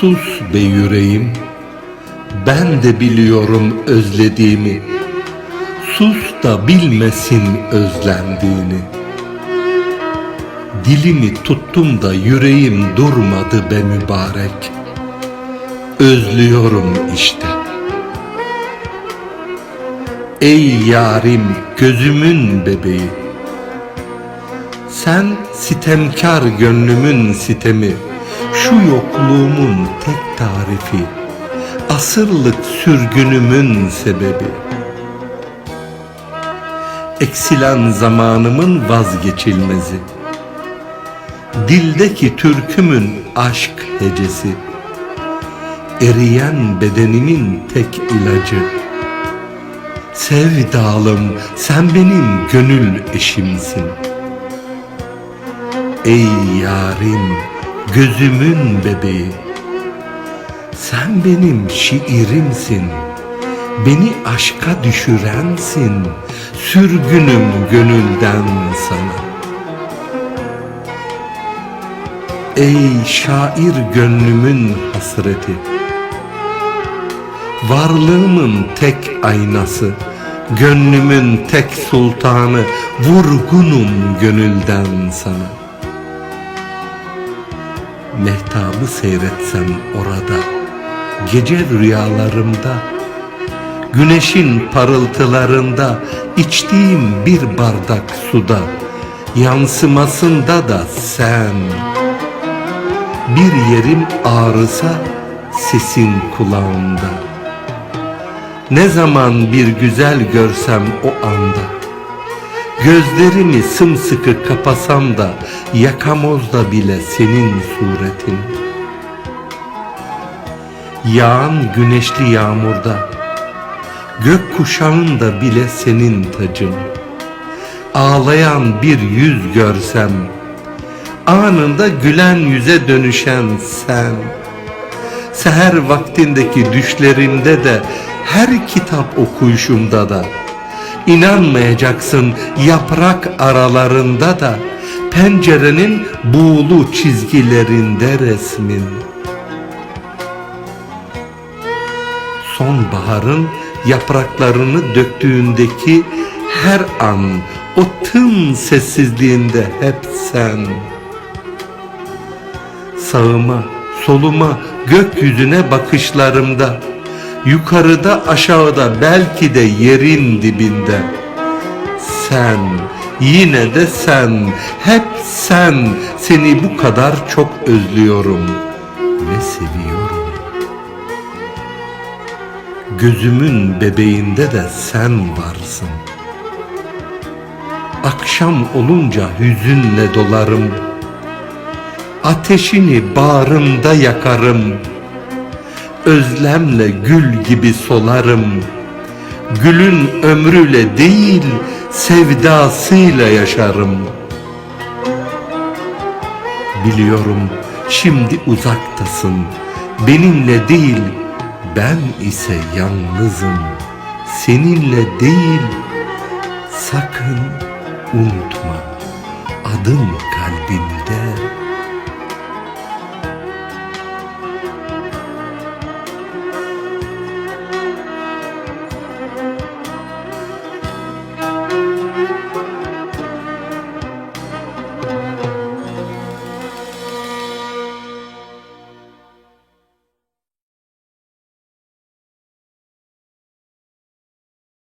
Sus be yüreğim, ben de biliyorum özlediğimi. Sus da bilmesin özlendiğini. Dilimi tuttum da yüreğim durmadı be mübarek. Özlüyorum işte. Ey yarim gözümün bebeği. Sen sitemkar gönlümün sitemi, şu yokluğumun tek tarifi, asırlık sürgünümün sebebi. Eksilen zamanımın vazgeçilmezi, dildeki türkümün aşk hecesi, eriyen bedenimin tek ilacı. Sevdalım sen benim gönül eşimsin. Ey yarim gözümün bebeği. Sen benim şiirimsin. Beni aşka düşürensin. Sürgünüm gönülden sana. Ey şair gönlümün hasreti. Varlığımın tek aynası Gönlümün tek sultanı Vurgunum gönülden sana Mehtabı seyretsem orada Gece rüyalarımda Güneşin parıltılarında içtiğim bir bardak suda Yansımasında da sen. Bir yerim ağrısa sesin kulağımda. Ne zaman bir güzel görsem o anda Gözlerimi sımsıkı kapasam da yakamozda bile senin suretin. Yağan güneşli yağmurda gök kuşağında bile senin tacın. Ağlayan bir yüz görsem anında gülen yüze dönüşen sen. Seher vaktindeki düşlerimde de her kitap okuyuşumda da İnanmayacaksın yaprak aralarında da pencerenin buğulu çizgilerinde resmin. Sonbaharın yapraklarını döktüğündeki her an o tın sessizliğinde hep sen. Sağıma, soluma, gökyüzüne bakışlarımda Yukarıda aşağıda belki de yerin dibinde. Sen yine de sen hep sen. Seni bu kadar çok özlüyorum ve seviyorum. Gözümün bebeğinde de sen varsın. Akşam olunca hüzünle dolarım. Ateşini bağrımda yakarım Özlemle gül gibi solarım. Gülün ömrüyle değil sevdasıyla yaşarım. Biliyorum şimdi uzaktasın. Benimle değil ben ise yalnızım. Seninle değil sakın unutma. Adım kalbimde